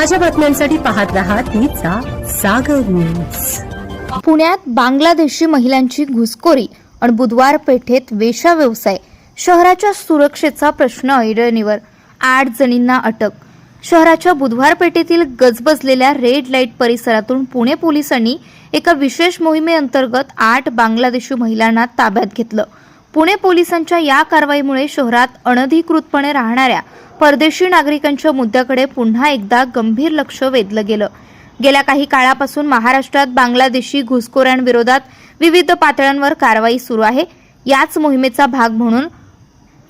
ताज्या बातम्यांसाठी पाहत राहा तिचा सागर न्यूज पुण्यात बांगलादेशी महिलांची घुसखोरी आणि बुधवार पेठेत वेशा व्यवसाय शहराच्या सुरक्षेचा प्रश्न ऐरणीवर आठ जणींना अटक. शहराच्या बुधवार पेठेतील गजबजलेल्या रेड लाइट परिसरातून पुणे पोलिसांनी एका विशेष मोहिमेअंतर्गत आठ बांगलादेशी महिलांना ताब्यात घेतलं. पुणे पोलिसांच्या या कारवाईमुळे शहरात अनधिकृतपणे राहणाऱ्या परदेशी नागरिकांच्या मुद्द्याकडे पुन्हा एकदा गंभीर लक्ष वेधलं गेलं. गेल्या काही काळापासून महाराष्ट्रात बांगलादेशी घुसखोरांविरोधात विविध पातळ्यांवर कारवाई सुरू आहे. याच मोहिमेचा भाग म्हणून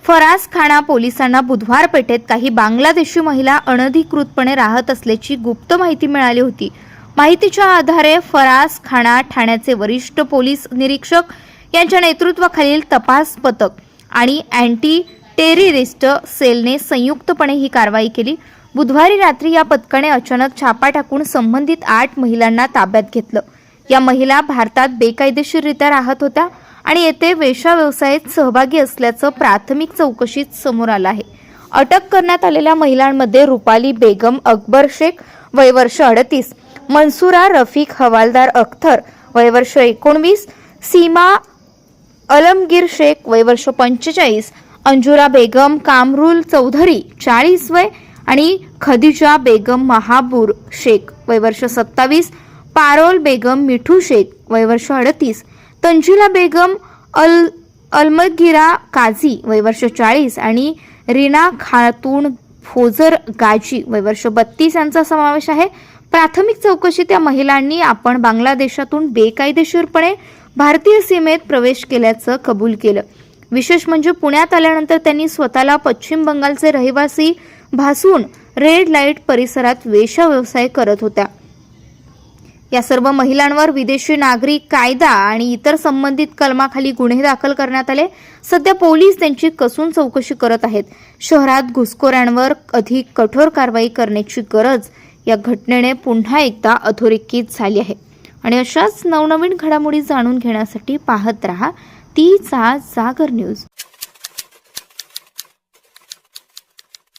फराज खाना पोलिसांना बुधवार पेठेत काही बांगलादेशी महिला अनधिकृतपणे राहत असल्याची गुप्त माहिती मिळाली होती. माहितीच्या आधारे फराज खाना ठाण्याचे वरिष्ठ पोलीस निरीक्षक यांच्या नेतृत्वाखालील तपास पथक आणि अँटी टेररिस्ट सेलने संयुक्तपणे ही कारवाई केली. बुधवारी रात्री या पथकाने अचानक छापा टाकून संबंधित आठ महिलांना ताब्यात घेतलं. या महिला भारतात बेकायदेशीररित्या राहत होत्या आणि येथे वेशा व्यवसायात सहभागी असल्याचं प्राथमिक चौकशीत समोर आलं आहे. अटक करण्यात आलेल्या महिलांमध्ये रुपाली बेगम अकबर शेख वयवर्ष अडतीस मनसुरा रफिक हवालदार अख्तर वयवर्ष एकोणवीस सीमा अलमगीर शेख वयवर्ष पंचेचाळीस अंजुरा बेगम कामरुल चौधरी चाळीस वय आणि खदिजा बेगम महाबूर शेख वयवर्ष सत्तावीस पारोल बेगम मिठू शेख वयवर्ष अडतीस तंजिला बेगम अल अलमगिरा काझी वयवर्ष चाळीस आणि रीना खातून फोजर गाजी वयवर्ष बत्तीस यांचा समावेश आहे. प्राथमिक चौकशीत या महिलांनी आपण बांगलादेशातून बेकायदेशीरपणे भारतीय सीमेत प्रवेश केल्याचं कबूल केलं. विशेष म्हणजे पुण्यात आल्यानंतर त्यांनी स्वतःला पश्चिम बंगालचे रहिवासी भासून रेड लाइट परिसरात वेशा व्यवसाय करत होत्या. या सर्व महिलांवर विदेशी नागरिक कायदा आणि इतर संबंधित कलमाखाली गुन्हे दाखल करण्यात आले. सध्या पोलीस त्यांची कसून चौकशी करत आहेत. शहरात घुसखोरांवर अधिक कठोर कारवाई करण्याची गरज या घटनेने पुन्हा एकदा अधोरेखित झाली आहे. आणि अशाच नवनवीन घडामोडी जाणून घेण्यासाठी पाहत रहा. तीचा जागर न्यूज.